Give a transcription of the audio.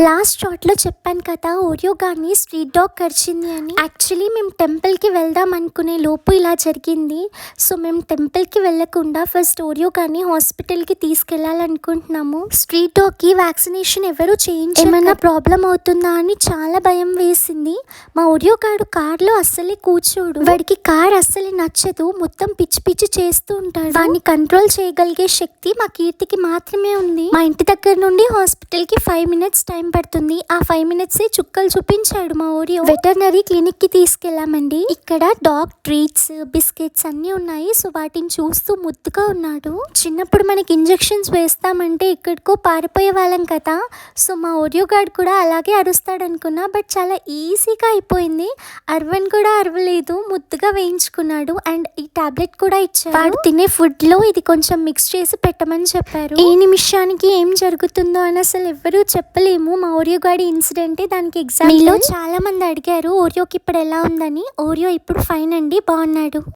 Last షాట్లో చెప్పాను కదా ఓరియో గాని స్ట్రీట్ డాగ్ కరిచింది అని. యాక్చువల్లీ మేము టెంపుల్కి వెళ్దాం అనుకునే లోపు ఇలా జరిగింది. సో మేము టెంపుల్కి వెళ్ళకుండా ఫస్ట్ ఓరియో గాని హాస్పిటల్కి తీసుకెళ్ళాలనుకుంటున్నాము. స్ట్రీట్ డాగ్కి వ్యాక్సినేషన్ ఎవరు చేయించి ఏమైనా ప్రాబ్లం అవుతుందా అని చాలా భయం వేసింది. మా ఓరియో గాడు కార్లో అస్సలే కూర్చోడు. వాడికి కార్ అస్సలే నచ్చదు. మొత్తం పిచ్చి పిచ్చి చేస్తూ ఉంటాడు. వాడిని కంట్రోల్ చేయగలిగే శక్తి మా కీర్తికి మాత్రమే ఉంది. మా ఇంటి దగ్గర నుండి హాస్పిటల్కి ఫైవ్ మినిట్స్ టైం పడుతుంది. ఆ ఫైవ్ మినిట్స్ చుక్కలు చూపించాడు మా ఓరియో వెటర్నరీ క్లినిక్కి తీసుకెళ్ళామండి. ఇక్కడ డాగ్ ట్రీట్స్ బిస్కెట్స్ అన్ని ఉన్నాయి. సో వాటిని చూస్తూ ముద్దుగా ఉన్నాడు. చిన్నప్పుడు మనకి ఇంజెక్షన్స్ వేస్తామంటే ఎక్కడికో పారిపోయే వాళ్ళం కదా. సో మా ఓరియో గార్డ్ కూడా అలాగే అరుస్తాడు అనుకున్నా బట్ చాలా ఈజీగా అయిపోయింది. అరవన్ కూడా అరవలేదు. ముద్దుగా వేయించుకున్నాడు. అండ్ ఈ టాబ్లెట్ కూడా ఇచ్చారు. వాడు తినే ఫుడ్లో ఇది కొంచెం మిక్స్ చేసి పెట్టమని చెప్పారు. ఈ నిమిషానికి ఏం జరుగుతుందో అని అసలు ఎవ్వరూ చెప్పలేము. మా ఓరియో గాడి ఇన్సిడెంట్ దానికి ఎగ్జామ్ మీలో చాలా మంది అడిగారు ఓరియోకి ఇప్పుడు ఎలా ఉందని? ఓరియో ఇప్పుడు ఫైన్ అండి? బాగున్నాడు.